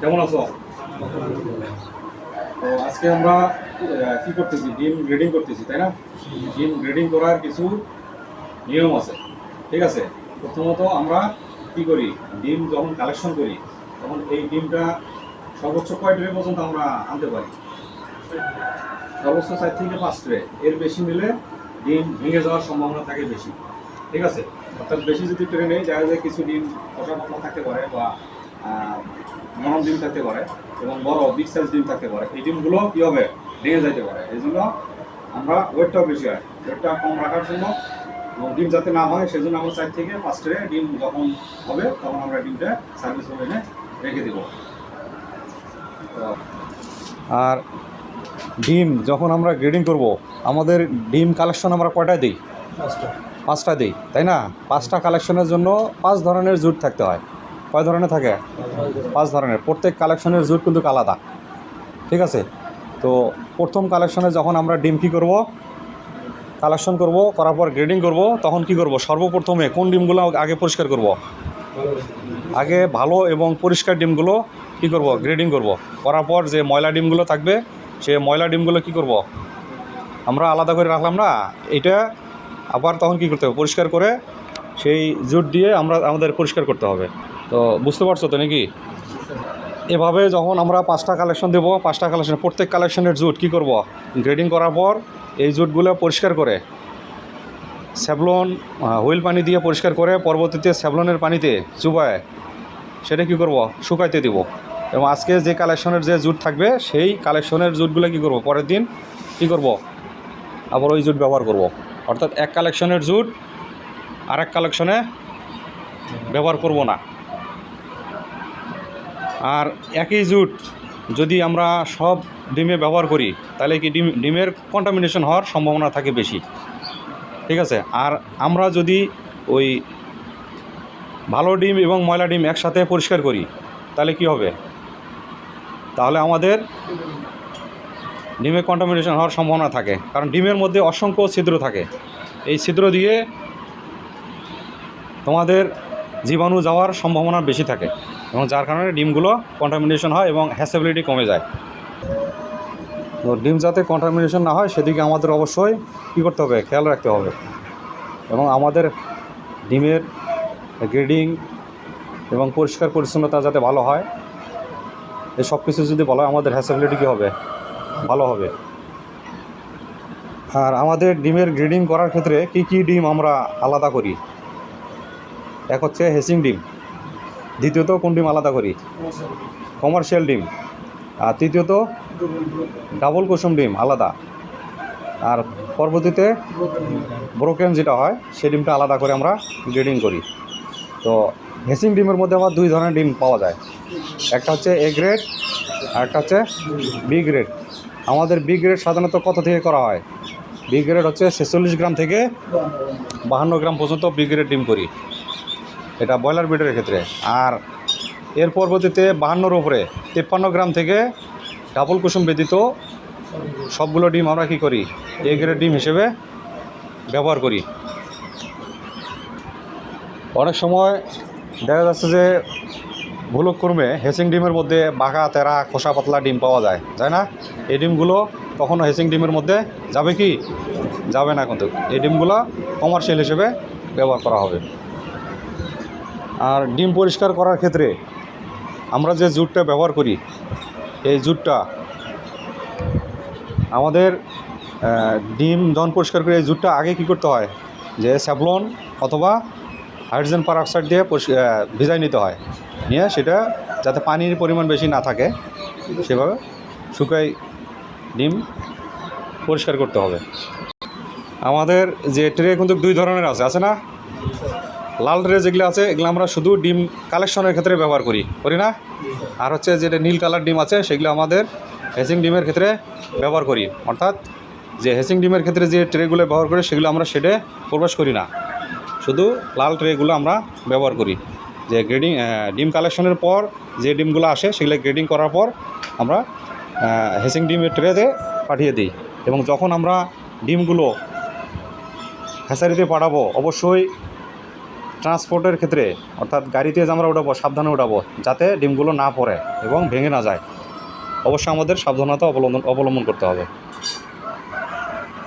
কেমন আছো? তো আজকে আমরা কি করতেছি? ডিম গ্রেডিং করতেছি, তাই না? ডিম গ্রেডিং করার কিছু নিয়ম আছে, ঠিক আছে? প্রথমত আমরা কি করি? ডিম যখন কালেকশন করি, তখন এই ডিমটা সর্বোচ্চ কয় ট্রে পর্যন্ত আমরা আনতে পারি? সর্বোচ্চ চার থেকে পাঁচ ট্রে এর বেশি নিলে ডিম ভেঙে যাওয়ার সম্ভাবনা থাকে বেশি, ঠিক আছে? অর্থাৎ বেশি যদি ট্রে নেই, দেখা যায় কিছু ডিম কষা থাকতে পারে বা আহ, নরম ডিম থাকতে পারে এবং বড় বিগ সাইজ ডিম থাকতে পারে। এই ডিমগুলো কী হবে ভেঙে যাইতে পারে? এই জন্য আমরা ওয়েটটাও বেশি হয় ওয়েটটা কম রাখার জন্য এবং ডিম যাতে না হয় সেজন্য আমরা চার থেকে ট্রে ডিম যখন হবে তখন আমরা ডিমটা সার্ভিস এনে রেখে দেবো। আর ডিম যখন আমরা গ্রেডিং করব আমাদের ডিম কালেকশন আমরা কয়টায় দিই? পাঁচটা। দিই তাই না? পাঁচটা কালেকশনের জন্য পাঁচ ধরনের জুট থাকতে হয়। কয় ধরনের থাকে? পাঁচ ধরনের। প্রত্যেক কালেকশনের জুট কিন্তু আলাদা। ঠিক আছে? তো প্রথম কালেকশনে যখন আমরা ডিম কী করব? কালেকশন করব, করার পর গ্রেডিং করব, তখন কি করব? সর্বপ্রথমে কোন ডিমগুলো আগে পরিষ্কার করব? আগে ভালো এবং পরিষ্কার ডিমগুলো কি করব? গ্রেডিং করব। করার পর যে ময়লা ডিমগুলো থাকবে, সে ময়লা ডিমগুলো কি করব? আমরা আলাদা করে রাখলাম না? এটা আবার তখন কি করতে হবে? পরিষ্কার করে সেই জুট দিয়ে আমরা, আমাদের পরিষ্কার করতে হবে। তো বুঝতে পারছ তো নাকি? এভাবে যখন আমরা পাঁচটা কালেকশন দেবো, পাঁচটা কালেকশন প্রত্যেক কালেকশনের জুট কি করব? গ্রেডিং করার পর এই জুটগুলো পরিষ্কার করে, স্যাভলন হুইল পানি দিয়ে পরিষ্কার করে পরবর্তীতে স্যাভলনের পানিতে চুবায়, সেটা কি করব? শুকাইতে দিব। এবং আজকে যে কালেকশনের যে জুট থাকবে, সেই কালেকশনের জুটগুলো কি করব? পরের দিন কি করব? আবার ওই জুট ব্যবহার করব। অর্থাৎ এক কালেকশনের জুট আর এক কালেকশনে ব্যবহার করব না। আর একই জুট যদি আমরা সব ডিমে ব্যবহার করি, তাহলে কি ডিম, ডিমের কন্টামিনেশন হওয়ার সম্ভাবনা থাকে বেশি। ঠিক আছে? আর আমরা যদি ওই ভালো ডিম এবং ময়লা ডিম একসাথে পরিষ্কার করি, তাহলে কি হবে? তাহলে আমাদের ডিমে কন্টামিনেশন হওয়ার সম্ভাবনা থাকে। কারণ ডিমের মধ্যে অসংখ্য ছিদ্র থাকে। এই ছিদ্র দিয়ে তোমাদের জীবাণু যাওয়ার সম্ভাবনা বেশি থাকে এবং যার কারণে ডিমগুলো কন্টামিনেশন হয় এবং হ্যাসেবিলিটি কমে যায়। তো ডিম যাতে কন্টামিনেশন না হয়, সেদিকে আমাদের অবশ্যই কী করতে হবে? খেয়াল রাখতে হবে। এবং আমাদের ডিমের গ্রেডিং এবং পরিষ্কার পরিচ্ছন্নতা যাতে ভালো হয়, এই সব কিছু যদি বলা হয়, আমাদের হ্যাসেবিলিটি কী হবে? ভালো হবে। আর আমাদের ডিমের গ্রেডিং করার ক্ষেত্রে কি কি ডিম আমরা আলাদা করি? এক হচ্ছে হেসিং ডিম, দ্বিতীয়ত কোন ডিম আলাদা করি? কমার্শিয়াল ডিম, আর তৃতীয়ত ডাবল কুসুম ডিম আলাদা, আর পরবর্তীতে ব্রোকেন যেটা হয় সেই ডিমটা আলাদা করে আমরা গ্রেডিং করি। তো হেসিং ডিমের মধ্যে আবার দুই ধরনের ডিম পাওয়া যায়, একটা হচ্ছে এ গ্রেড, আর একটা হচ্ছে বি গ্রেড। আমাদের বি গ্রেড সাধারণত কত থেকে করা হয়? বি গ্রেড হচ্ছে ছেচল্লিশ গ্রাম থেকে বাহান্ন গ্রাম পর্যন্ত বি গ্রেড ডিম করি। এটা ব্রয়লার ব্রিডের ক্ষেত্রে। আর এর পরবর্তীতে বাহান্নর উপরে, তেপ্পান্ন গ্রাম থেকে ডাবল কুসুম ব্যতীত সবগুলো ডিম আমরা কী করি? এ গ্রেড ডিম হিসেবে ব্যবহার করি। অনেক সময় দেখা যাচ্ছে যে ভুলক্রমে হেসিং ডিমের মধ্যে বাঘা, তেরা, খোসা পাতলা ডিম পাওয়া যায়, তাই না? এই ডিমগুলো কখনো হেসিং ডিমের মধ্যে যাবে কি? যাবে না কিন্তু। এই ডিমগুলো কমার্শিয়াল হিসেবে ব্যবহার করা হবে। আর ডিম পরিষ্কার করার ক্ষেত্রে আমরা যে জুটটা ব্যবহার করি, এই জুটটা আমাদের ডিম যখন পরিষ্কার করে, এই জুটটা আগে কি করতে হয়? যে স্যাভলন অথবা হাইড্রোজেন পারঅক্সাইড দিয়ে ভিজাই নিতে হয়। নিয়ে সেটা যাতে পানির পরিমাণ বেশি না থাকে, সেভাবে শুকাই ডিম পরিষ্কার করতে হবে। আমাদের যে ট্রে কিন্তু দুই ধরনের আছে আছে না? লাল ট্রে যেগুলো আছে, এগুলো আমরা শুধু ডিম কালেকশনের ক্ষেত্রে ব্যবহার করি। করি না? আর হচ্ছে যেটা নীল কালার ডিম আছে, সেগুলো আমাদের হেসিং ডিমের ক্ষেত্রে ব্যবহার করি। অর্থাৎ যে হেসিং ডিমের ক্ষেত্রে যে ট্রেগুলো ব্যবহার করি, সেগুলো আমরা শেডে প্রবেশ করি না। শুধু লাল ট্রেগুলো আমরা ব্যবহার করি। যে গ্রেডিং ডিম কালেকশনের পর যে ডিমগুলো আসে, সেগুলো গ্রেডিং করার পর আমরা হেসিং ডিমের ট্রেতে পাঠিয়ে দিই। এবং যখন আমরা ডিমগুলো হ্যাসারিতে পাঠাবো, অবশ্যই ট্রান্সপোর্টের ক্ষেত্রে, অর্থাৎ গাড়িতে যে আমরা উঠাবো, সাবধানে উঠাবো, যাতে ডিমগুলো না পড়ে এবং ভেঙে না যায়। অবশ্যই আমাদের সাবধানতা অবলম্বন অবলম্বন করতে হবে।